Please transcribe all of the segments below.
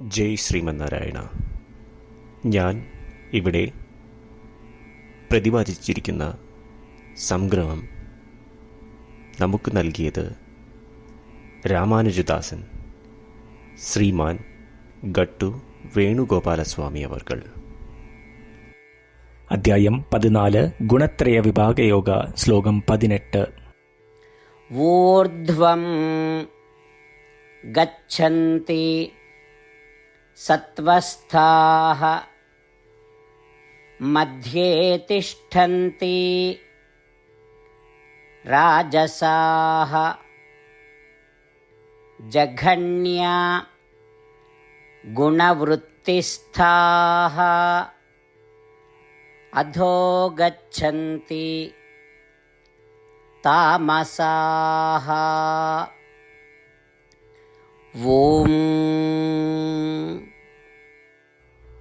ജയ് ശ്രീമന്നാരായണ. ഞാൻ ഇവിടെ പ്രതിപാദിച്ചിരിക്കുന്ന സംഗ്രഹം നമുക്ക് നൽകിയത് രാമാനുജദാസൻ ശ്രീമാൻ ഗട്ടു വേണുഗോപാലസ്വാമി അവർകൾ. അധ്യായം പതിനാല് ഗുണത്രയ വിഭാഗയോഗ ശ്ലോകം പതിനെട്ട്. ഊർധ്വം ഗച്ഛന്തി सत्त्वस्थाः मध्ये तिष्ठन्ति राजसाः जघन्या गुणवृत्तिस्थाः अधो गच्छन्ति तामसाः ॐ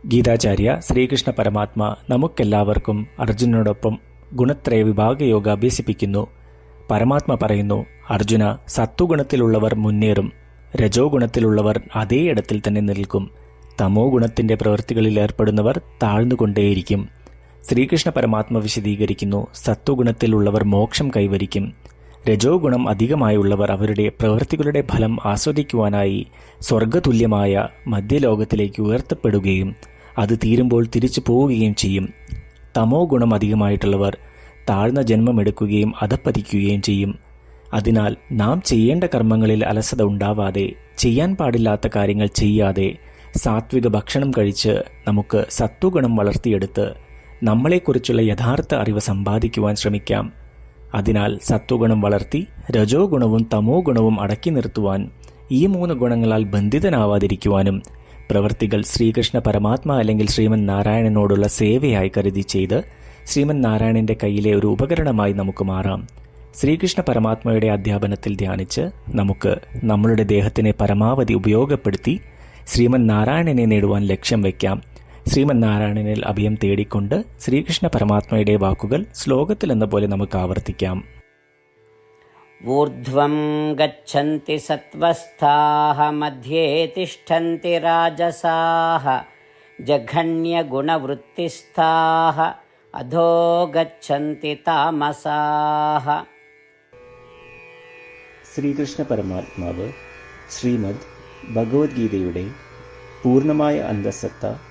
ഗീതാചാര്യ ശ്രീകൃഷ്ണ പരമാത്മ നമുക്കെല്ലാവർക്കും അർജുനോടൊപ്പം ഗുണത്രയ വിഭാഗ യോഗ അഭ്യസിപ്പിക്കുന്നു. പരമാത്മ പറയുന്നു അർജുന സത്വഗുണത്തിലുള്ളവർ മുന്നേറും. രജോ ഗുണത്തിലുള്ളവർ അതേ ഇടത്തിൽ തന്നെ നിൽക്കും. തമോ ഗുണത്തിന്റെ പ്രവൃത്തികളിൽ ഏർപ്പെടുന്നവർ താഴ്ന്നുകൊണ്ടേയിരിക്കും. ശ്രീകൃഷ്ണ പരമാത്മ വിശദീകരിക്കുന്നു സത്വഗുണത്തിലുള്ളവർ മോക്ഷം കൈവരിക്കും. രജോ ഗുണം അധികമായുള്ളവർ അവരുടെ പ്രവൃത്തികളുടെ ഫലം ആസ്വദിക്കുവാനായി സ്വർഗതുല്യമായ മധ്യലോകത്തിലേക്ക് ഉയർത്തപ്പെടുകയും അത് തീരുമ്പോൾ തിരിച്ചു പോവുകയും ചെയ്യും. തമോ ഗുണം അധികമായിട്ടുള്ളവർ താഴ്ന്ന ജന്മമെടുക്കുകയും അധപ്പതിക്കുകയും ചെയ്യും. അതിനാൽ നാം ചെയ്യേണ്ട കർമ്മങ്ങളിൽ അലസത ഉണ്ടാവാതെ ചെയ്യാൻ പാടില്ലാത്ത കാര്യങ്ങൾ ചെയ്യാതെ സാത്വിക ഭക്ഷണം കഴിച്ച് നമുക്ക് സത്വഗുണം വളർത്തിയെടുത്ത് നമ്മളെക്കുറിച്ചുള്ള യഥാർത്ഥ അറിവ് സമ്പാദിക്കുവാൻ ശ്രമിക്കാം. അതിനാൽ സത്വഗുണം വളർത്തി രജോ ഗുണവും തമോ ഗുണവും അടക്കി നിർത്തുവാൻ ഈ മൂന്ന് ഗുണങ്ങളാൽ ബന്ധിതനാവാതിരിക്കുവാനും പ്രവൃത്തികൾ ശ്രീകൃഷ്ണ പരമാത്മ അല്ലെങ്കിൽ ശ്രീമൻ നാരായണനോടുള്ള സേവയായി കരുതി ചെയ്ത് ശ്രീമൻ നാരായണന്റെ കയ്യിലെ ഒരു ഉപകരണമായി നമുക്ക് മാറാം. ശ്രീകൃഷ്ണ പരമാത്മയുടെ അധ്യാപനത്തിൽ ധ്യാനിച്ച് നമുക്ക് നമ്മളുടെ ദേഹത്തിനെ പരമാവധി ഉപയോഗപ്പെടുത്തി ശ്രീമൻ നാരായണനെ നേടുവാൻ ലക്ഷ്യം വയ്ക്കാം ശ്രീമന്നാരായണനിൽ അഭയം തേടിക്കൊണ്ട് ശ്രീകൃഷ്ണ പരമാത്മയുടെ വാക്കുകൾ ശ്ലോകത്തിൽ എന്ന പോലെ നമുക്ക് ആവർത്തിക്കാം. ഊർധ്വം ഗച്ഛന്തി സത്വസ്ഥാഹ തിഷന്തി രാജസാഹ രാജസാഹ ജഘണ്യഗുണവൃത്തിസ്ഥാഹ അധോ ഗി താമസാഹ. ശ്രീകൃഷ്ണ പരമാത്മാവ് ശ്രീമദ് ഭഗവത്ഗീതയുടെ പൂർണമായ അന്തസത്ത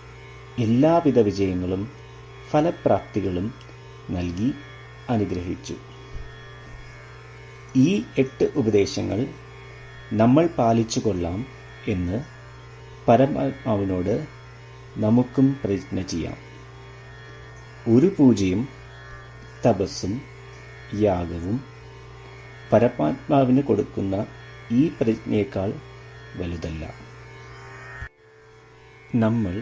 എല്ലാവിധ വിജയങ്ങളും ഫലപ്രാപ്തികളും നൽകി അനുഗ്രഹിച്ചു. ഈ എട്ട് ഉപദേശങ്ങൾ നമ്മൾ പാലിച്ചു കൊള്ളാം എന്ന് പരമാത്മാവിനോട് നമുക്കും പ്രതിജ്ഞ ചെയ്യാം. ഒരു പൂജയും തപസ്സും യാഗവും പരമാത്മാവിന് കൊടുക്കുന്ന ഈ പ്രതിജ്ഞയേക്കാൾ വലുതല്ല. നമ്മൾ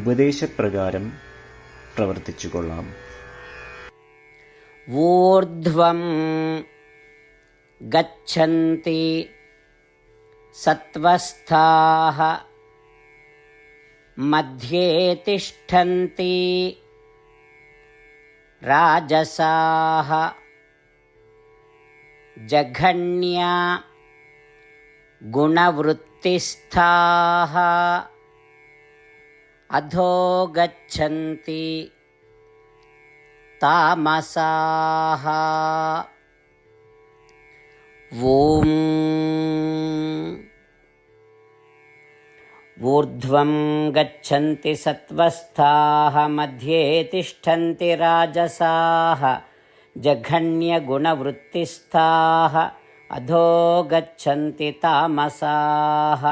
ഉപദേശപ്രകാരം പ്രവർത്തിച്ചു കൊള്ളാം ऊर्ध्वं गच्छन्ति सत्त्वस्थाः मध्ये तिष्ठन्ति राजसाः जघन्या गुणवृत्तिस्थाः अधो गच्छन्ति तामसाः ॐ ऊर्ध्वं गच्छन्ति सत्त्वस्थाः मध्ये तिष्ठन्ति राजसाः जघन्यगुणवृत्तिस्थाः अधो गच्छन्ति तामसाः